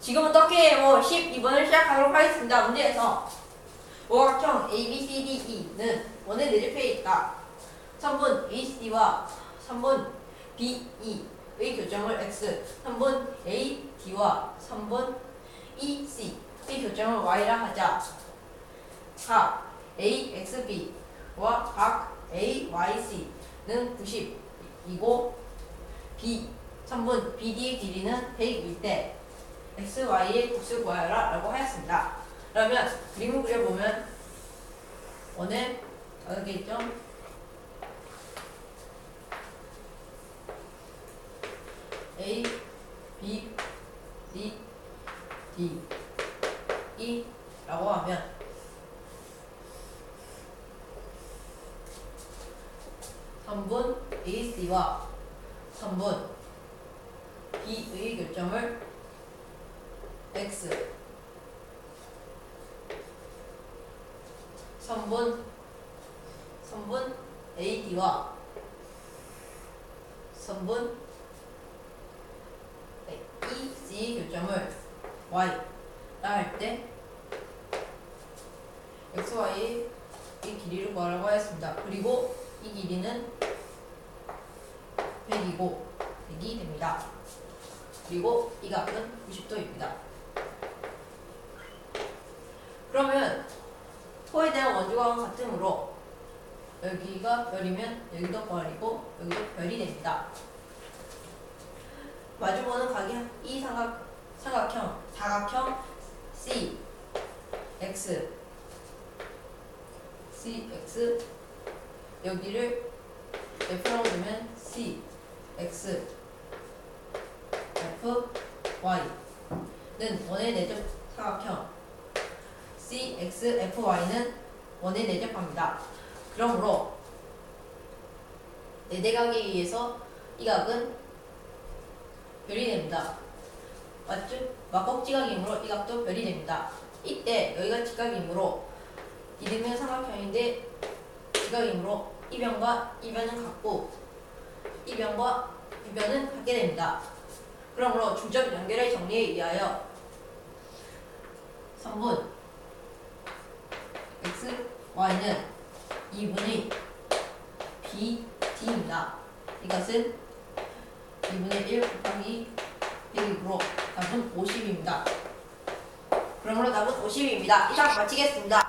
지금부터 게임호 12번을 시작하도록 하겠습니다. 문제에서 오각형 ABCDE는 원의 내집해 있다. 3번 ACD와 3번 BE의 교점을 X, 3번 AD와 3번 EC의 교점을 Y라 하자. 각 AXB와 각 AYC는 90이고 B, 3번 BD의 길이는 100일 때 x, y의 값을 구하여라 라고 하였습니다. 그러면 그림을 그려보면 E 라고 하면 삼분 AC와 3분 B의 결정을 X 3번 3번 AD와 3번 EC 교점을 Y 라 할 때 XY의 이 길이를 구하라고 하였습니다. 그리고 이 길이는 100이고 100이 됩니다. 그리고 이 값은 90도입니다. 그러면 원주각은 같으므로 여기가 별이면 여기도 별이고 여기도 별이 됩니다. 마주보는 각이 이 삼각 삼각형 사각형 C X C X. 여기를 F라고 두면 C X F Y는 원의 내적 사각형. C X F Y는 원에 내접합니다. 그러므로 네대각에 의해서 이 각은 별이 됩니다. 맞죠? 막곡지각이므로 이 각도 별이 됩니다. 이때 여기가 직각이므로 이름은 삼각형인데 직각이므로 이 변과 이 변은 같고 이 변과 이 변은 같게 됩니다. 그러므로 중점 연결의 정리에 의하여 3분 x, y는 2분의 b, d입니다. 이것은 2분의 1 곱하기 100이므로 답은 50입니다. 그러므로 답은 50입니다. 이상 마치겠습니다.